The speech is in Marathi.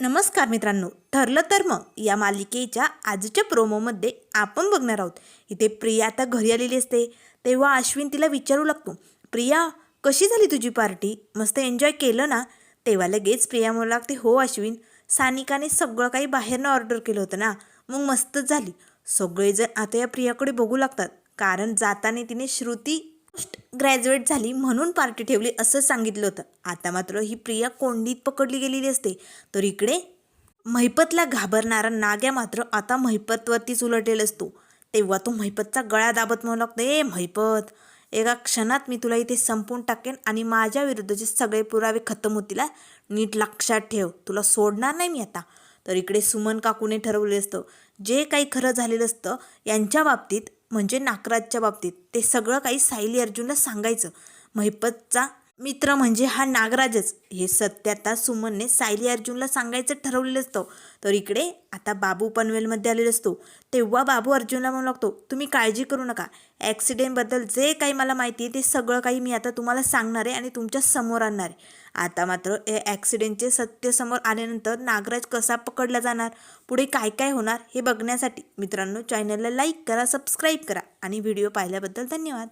नमस्कार मित्रांनो ठरलं तर मग या मालिकेच्या आजच्या प्रोमोमध्ये आपण बघणार आहोत. इथे प्रिया आता घरी आलेली असते. तेव्हा अश्विन तिला विचारू लागतो प्रिया कशी झाली तुझी पार्टी? मस्त एन्जॉय केलं ना? तेव्हा लगेच प्रिया म्हणू लागते हो अश्विन सानिकाने सगळं काही बाहेरनं ऑर्डर केलं होतं ना मग मस्तच झाली. सगळेजण आता या प्रियाकडे बघू लागतात कारण जाताना तिने श्रुती ग्रॅज्युएट झाली म्हणून पार्टी ठेवली असं सांगितलं होतं. आता मात्र ही प्रिया कोंडीत पकडली गेलेली असते. तर इकडे महिपतला घाबरणारा नाग्या मात्र आता महिपतवरतीच उलटलेला असतो. तेव्हा तो महिपतचा गळा दाबत म्हणू लागतो ए महिपत एका क्षणात मी तुला इथे संपवून टाकेन आणि माझ्या विरुद्धचे सगळे पुरावे खतम होतील नीट लक्षात ठेव तुला सोडणार नाही मी आता. तर इकडे सुमन काकूने ठरवले असतं. जे काही खरं झालेलं असतं यांच्या बाबतीत म्हणजे नाकराजच्या बाबतीत ते सगळं काही सायली अर्जुनला सांगायचं. महिपतचा मित्र म्हणजे हा नागराजच. हे सत्य आता सुमनने सायली अर्जुनला सांगायचं ठरवलेलं असतं. तर इकडे आता बाबू पनवेलमध्ये आलेला असतो. तेव्हा बाबू अर्जुनला म्हणू लागतो तुम्ही काळजी करू नका. ॲक्सिडेंटबद्दल जे काही मला माहिती आहे ते सगळं काही मी आता तुम्हाला सांगणार आहे आणि तुमच्यासमोर आणणार आहे. आता मात्र या ॲक्सिडेंटचे सत्य समोर आल्यानंतर नागराज कसा पकडला जाणार? पुढे काय काय होणार हे बघण्यासाठी मित्रांनो चॅनलला लाईक करा सबस्क्राईब करा आणि व्हिडिओ पाहिल्याबद्दल धन्यवाद.